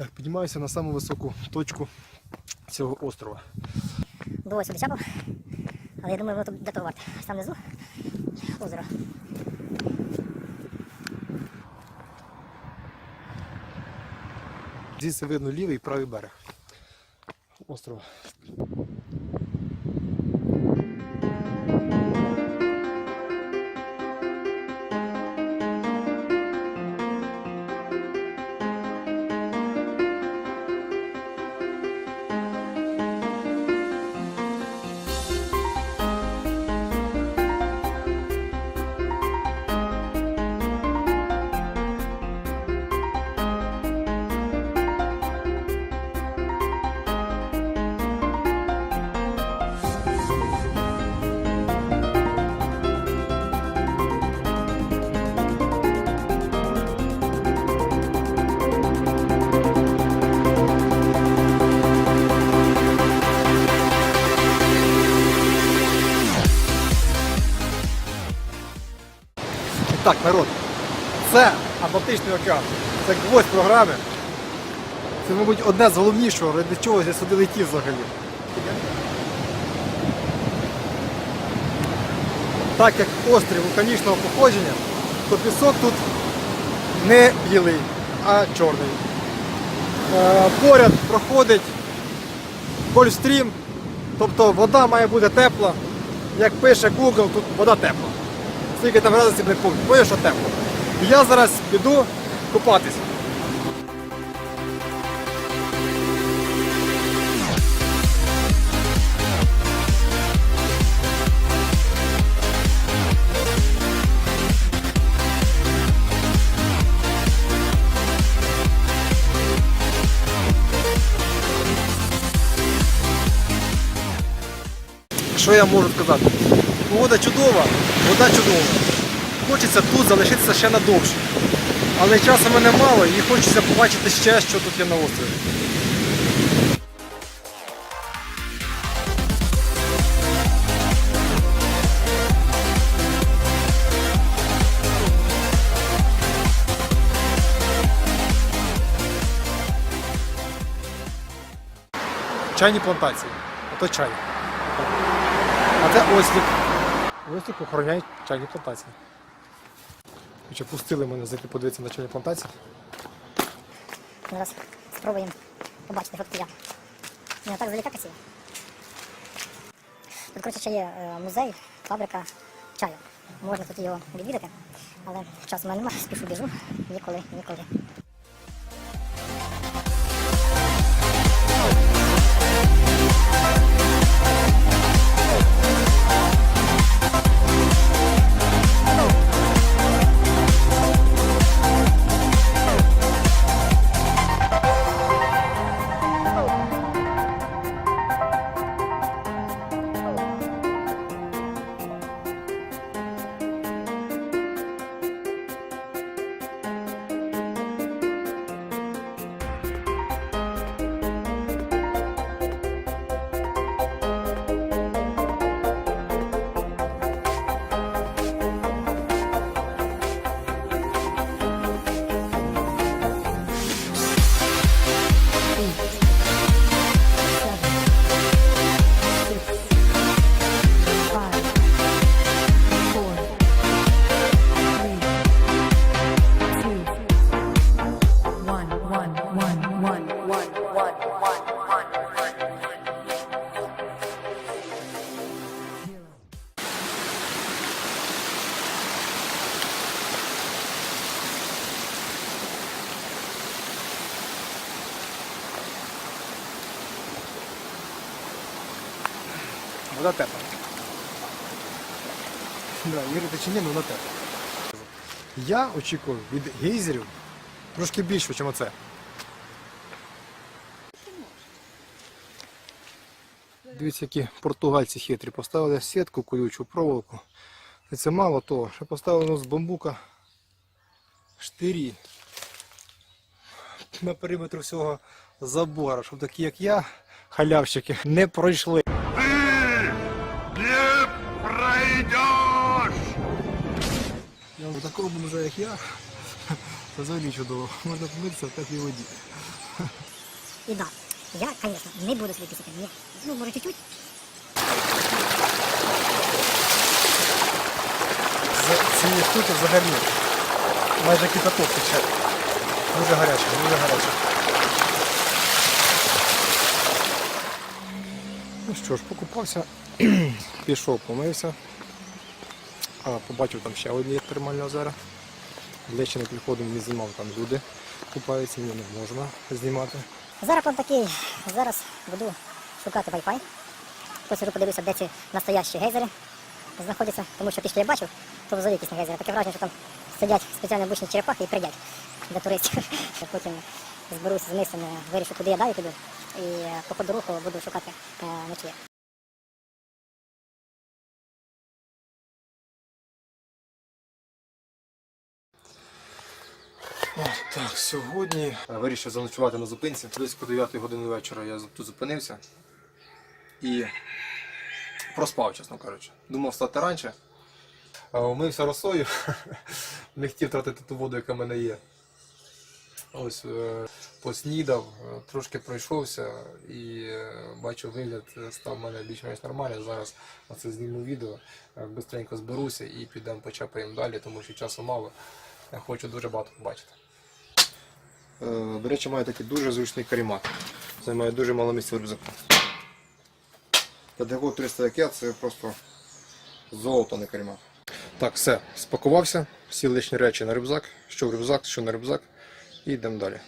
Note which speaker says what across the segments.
Speaker 1: Так, піднімаюся на саму високу точку цього острова.
Speaker 2: Було сюди чапав, але я думаю, воно до того варте. Там внизу озеро.
Speaker 1: Звідси видно лівий і правий берег острова. Так, народ, це Атлантичний океан. Це гвоздь програми. Це, мабуть, одне з головнішого, ради чого я сюди летів взагалі. Так як острів вулканічного походження, то пісок тут не білий, а чорний. Е, поряд проходить Гольфстрім, тобто вода має бути тепла. Як пише Google, тут вода тепла. Скільки там градусів не помню, Поняв, що тепло. Я зараз піду купатися. Що я можу сказати? Погода чудова, вода чудова. Хочеться тут залишитися ще надовше. Але часу мене мало і хочеться побачити ще, що тут є на острові. Чайні плантації. Ото чай. А це ослік. Ослік охороняє чайні плантації. Хоча пустили мене зайти подивитися на чайні плантації.
Speaker 2: Зараз спробуємо побачити, тут є. Не так заліка красиво. Тут, коротше, ще є е, музей, фабрика чаю. Можна тут його відвідати, але часу в мене немає, спішу біжу. Ніколи, ніколи.
Speaker 1: Вода тепла. Да, вірите чи ні, але вона тепла. Я очікую від гейзерів трошки більше, ніж оце. Дивіться, які португальці хитрі. Поставили сітку, колючу проволоку. І це мало того, що поставили ну, з бамбука штирі на периметр всього забора, щоб такі, як я, халявщики, не пройшли. Я як я, це взагалі чудово. Можна помитися в теплій воді.
Speaker 2: І да, я, звісно, не буду собі писати. Ні. Ну, може, чуть-чуть.
Speaker 1: З цієї штуки взагалі майже кипяток тече. Дуже гаряче, дуже гаряче. Ну що ж, покупався, пішов, помився. А, побачив там ще одні термальні озера. Ближче не підходив, не знімав, там люди купаються, мені не можна знімати.
Speaker 2: Зараз план такий. Зараз буду шукати Wi-Fi. Посижу, подивлюся, де ці настоящі гейзери знаходяться, тому що що я бачив, то взагалі якісь не гейзери. Таке враження, що там сидять спеціально обучені черепахи і придять для туристів. Потім зберуся з мислами, вирішу, куди я далі піду. І е, по ходу руху буду шукати е,
Speaker 1: Так, сьогодні вирішив заночувати на зупинці. Близько 9 години вечора я тут зупинився і проспав, чесно кажучи. Думав встати раніше. Умився росою, не хотів тратити ту воду, яка в мене є. Ось е, поснідав, е, трошки пройшовся і е, бачу вигляд став в мене більш-менш нормальний. Зараз оце зніму відео, бистренько зберуся і підемо почапаємо далі, тому що часу мало. Я хочу дуже багато побачити. Е, До речі, має такий дуже зручний карімат. Займає дуже мало місця в рюкзаку. Для такого 300 як я, це просто золото, не карімат. Так, все, спакувався, всі лишні речі на рюкзак, що в рюкзак, що на рюкзак, і йдемо далі.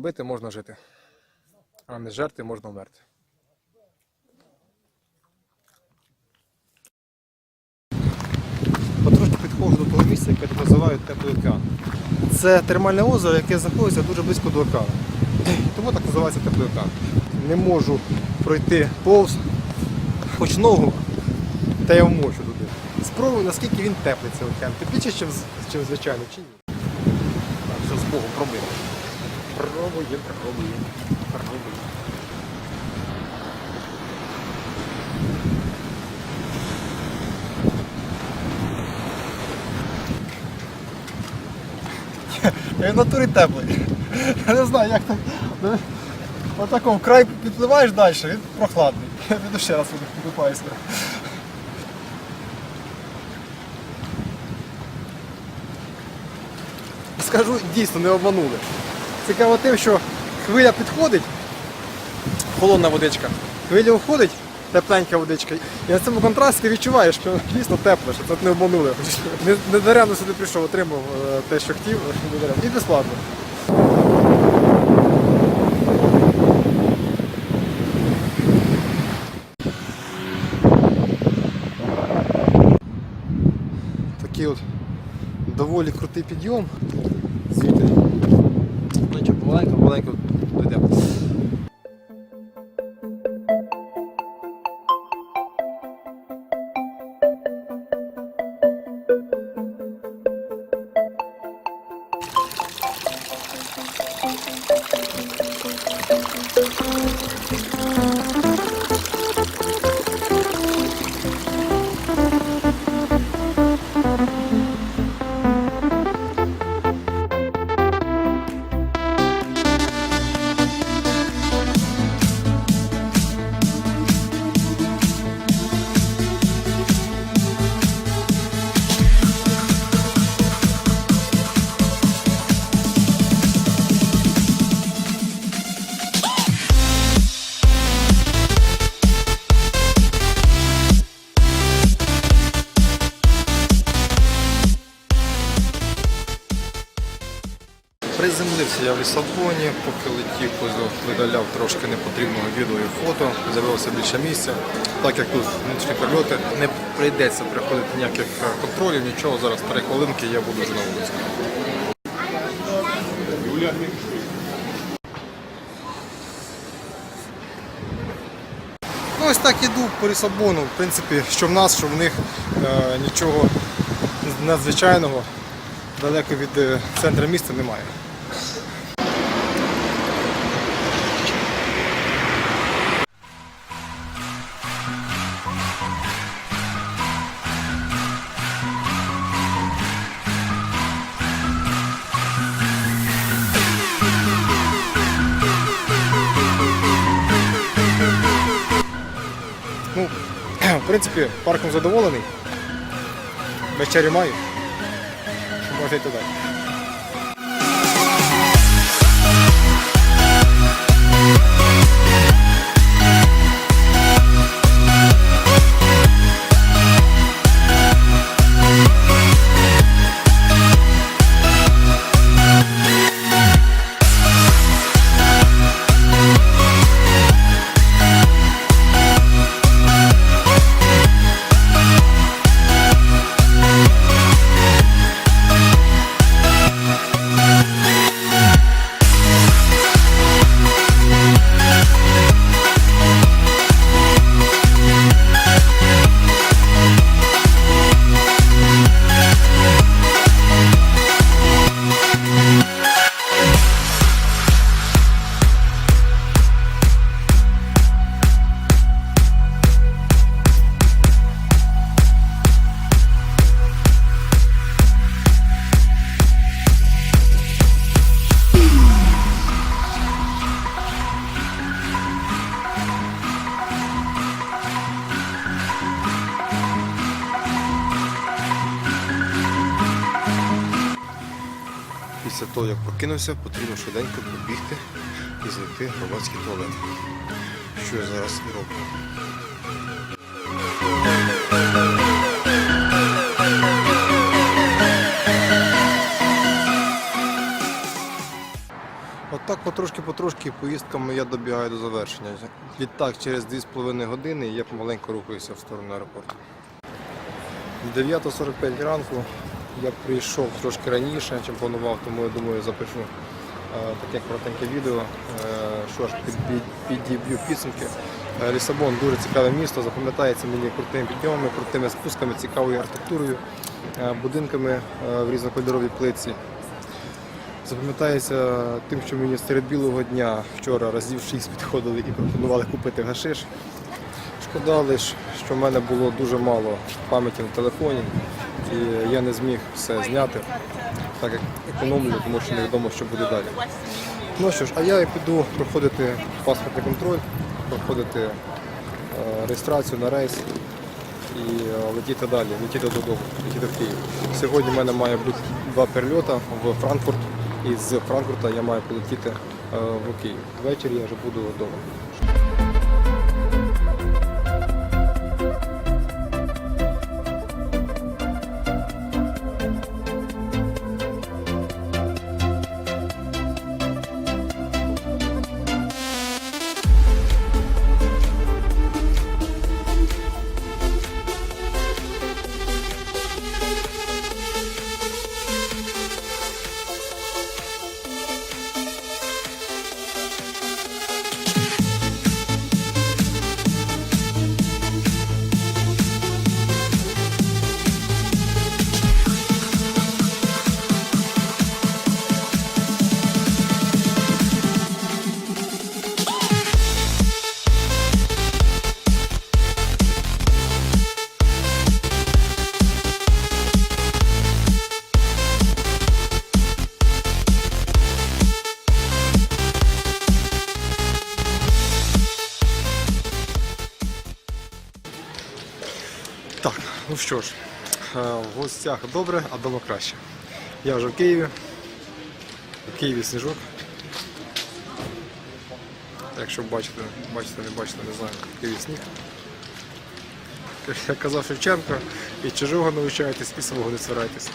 Speaker 1: Робити можна жити, а не жерти можна вмерти. Потрошки підходжу до того місця, яке називають Теплий океан. Це термальне озеро, яке знаходиться дуже близько до океану. Тому так називається Теплий океан. Не можу пройти повз, хоч ногу, та я вмочу туди. Спробую, наскільки він теплий цей океан. Тепліше, ніж, звичайно, чи ні. Так, все з Богом, пробуємо. Пробуємо, пробуємо, пробуємо. Він в натурі теплий. Я не знаю, як так. Отако в край підпливаєш далі, він прохладний. Я піду ще раз покупаюся. Скажу, дійсно не обманули. Цікаво тим, що хвиля підходить, холодна водичка, хвиля виходить, тепленька водичка. І на цьому контрасті ти відчуваєш, що дійсно тепло, що це не обманули. Не, не даремно сюди прийшов, отримав е, те, що хотів, і безплатно. Такий от доволі крутий підйом. Звідти. Ну нічого, помаленьку, помаленьку я в Лісабоні, поки летів, видаляв трошки непотрібного відео і фото, з'явилося більше місця. Так як тут внутрішні прильоти, не прийдеться приходити ніяких е, контролів, нічого. Зараз три хвилинки я буду вже на вулиці. Ну ось так іду по Лісабону. В принципі, що в нас, що в них е, нічого надзвичайного далеко від е, центру міста немає. Принципі, парком задоволений. Вечерю маю. Можна йти далі. Прокинувся, потрібно швиденько побігти і знайти громадський туалет. Що я зараз і роблю. Отак потрошки-потрошки поїздками я добігаю до завершення. Відтак через 2,5 години я помаленьку рухаюся в сторону аеропорту. 9.45 ранку я прийшов трошки раніше, ніж планував, тому я думаю, запишу е, таке коротеньке відео. Е, що ж, під- під- підіб'ю підсумки. Е, Лісабон дуже цікаве місто, запам'ятається мені крутими підйомами, крутими спусками, цікавою архітектурою, будинками в різнокольоровій плитці. Запам'ятається тим, що мені серед білого дня вчора разів шість підходили і пропонували купити гашиш. Шкода лише, що в мене було дуже мало пам'яті на телефоні, і я не зміг все зняти, так як економлю, тому що невідомо, що буде далі. Ну що ж, а я піду проходити паспортний контроль, проходити е, реєстрацію на рейс і е, летіти далі, летіти додому, летіти в Київ. Сьогодні в мене має бути два перельоти в Франкфурт, і з Франкфурта я маю полетіти е, в Київ. Ввечері я вже буду вдома. Ну що ж, е, в гостях добре, а вдома краще. Я вже в Києві. В Києві сніжок. Якщо бачите, бачите, не бачите, не знаю, в Києві сніг. Як казав Шевченко, і чужого навчайтесь, і свого не царайтеся.